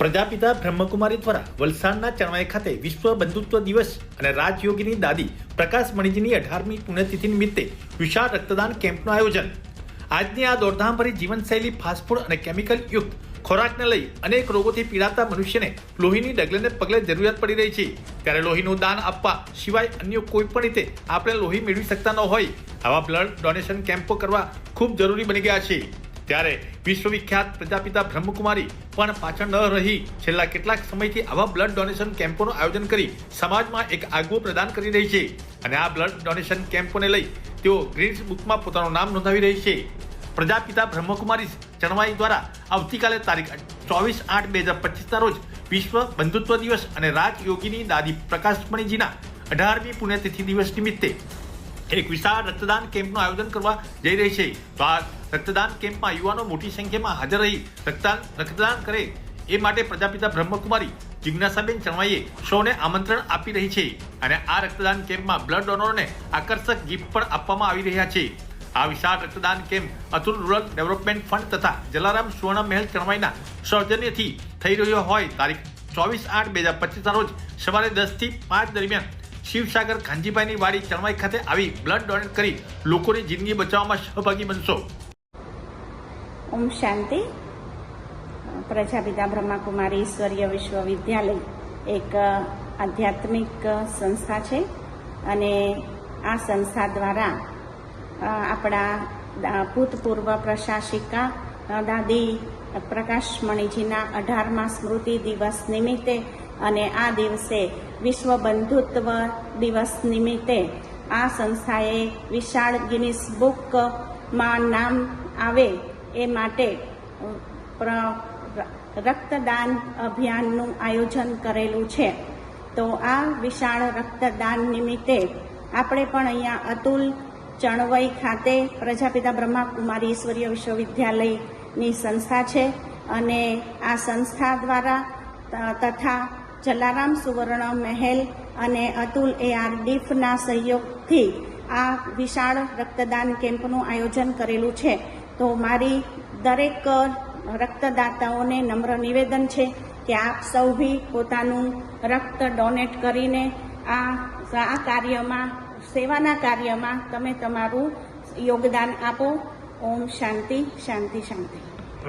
પ્રજાપિતા બ્રહ્મકુમારી દ્વારા વલસાડના ચણવાઈ ખાતે વિશ્વ બંધુત્વ દિવસ અને રાજયોગીની દાદી પ્રકાશ મણિજીની અઢારમી પુણ્યતિથિ નિમિત્તે વિશાળ રક્તદાન કેમ્પનું આયોજન. આજની આ દોડધામભરી જીવનશૈલી ફાસ્ટફૂડ અને કેમિકલ યુક્ત ખોરાકને લઈ અનેક રોગોથી પીડાતા મનુષ્યને લોહીની ડગલેને પગલે જરૂરિયાત પડી રહી છે. ત્યારે લોહીનું દાન આપવા સિવાય અન્ય કોઈ પણ રીતે આપણે લોહી મેળવી શકતા ન હોય. આવા બ્લડ ડોનેશન કેમ્પો કરવા ખૂબ જરૂરી બની ગયા છે. ત્યારે વિશ્વવિખ્યાત પ્રજાપિતા બ્રહ્મકુમારી પણ પાછળ ન રહી. છેલ્લા કેટલાક સમયથી આવા બ્લડ ડોનેશન કેમ્પોનું આયોજન કરી સમાજમાં એક આગવું પ્રદાન કરી રહી છે. અને આ બ્લડ ડોનેશન કેમ્પોને લઈ તેઓ ગ્રીન્સ બુકમાં પોતાનું નામ નોંધાવી રહી છે. પ્રજાપિતા બ્રહ્મકુમારી ચણવાઈ દ્વારા આવતીકાલે તારીખ ચોવીસ આઠ બે હજાર પચીસના રોજ વિશ્વ બંધુત્વ દિવસ અને રાજયોગીની દાદી પ્રકાશમણીજીના અઢારમી પુણ્યતિથિ દિવસ નિમિત્તે એક વિશાળ રક્તદાન કેમ્પનું આયોજન કરવા જઈ રહી છે. તો આ રક્તદાન કેમ્પમાં યુવાનો મોટી સંખ્યામાં હાજર રહી રક્તદાન રક્તદાન કરે એ માટે પ્રજાપિતા બ્રહ્મકુમારી જિજ્ઞાસાબેન ચણવાઈએ સૌને આમંત્રણ આપી રહી છે અને આ રક્તદાન કેમ્પમાં બ્લડ ડોનરોને આકર્ષક ગિફ્ટ પણ આપવામાં આવી રહ્યા છે. આ વિશાળ રક્તદાન camp Atul rural development fund તથા જલારામ સુવર્ણ મહેલ ચણવાઈના સૌજન્યથી થઈ રહ્યો હોય. તારીખ ચોવીસ આઠ બે હજાર પચીસના રોજ સવારે દસથી પાંચ દરમિયાન શિવસાગર ખાનજીભાઈની વાડી ચણવાઈ ખાતે આવી બ્લડ ડોનેટ કરી લોકોની જિંદગી બચાવવામાં સહભાગી બનશો. ઓમ શાંતિ. પ્રજાપિતા બ્રહ્માકુમારી ઈશ્વરીય વિશ્વવિદ્યાલય એક આધ્યાત્મિક સંસ્થા છે અને આ સંસ્થા દ્વારા આપણા ભૂતપૂર્વ પ્રશાસિકા દાદી પ્રકાશમણીજીના અઢારમા સ્મૃતિ દિવસ નિમિત્તે અને આ દિવસે વિશ્વ બંધુત્વ દિવસ નિમિત્તે આ સંસ્થાએ વિશાળ ગિનિસ બુકમાં નામ આવે એ માટે રક્તદાન અભિયાનનું આયોજન કરેલું છે. તો આ વિશાળ રક્તદાન નિમિત્તે આપણે પણ અહીંયા અતુલ ચણવઈ ખાતે પ્રજાપિતા બ્રહ્માકુમારી ઈશ્વરીય વિશ્વવિદ્યાલયની સંસ્થા છે અને આ સંસ્થા દ્વારા તથા જલારામ સુવર્ણ, મહેલ અને અતુલ એઆર ડીફના સહયોગથી આ વિશાળ રક્તદાન કેમ્પનું આયોજન કરેલું છે. તો મારી દરેક રક્તદાતાઓને નમ્ર નિવેદન છે કે આપ સૌ બી પોતાનું રક્ત ડોનેટ કરીને આ આ કાર્યમાં, સેવાના કાર્યમાં તમે તમારું યોગદાન આપો. ઓમ શાંતિ શાંતિ શાંતિ.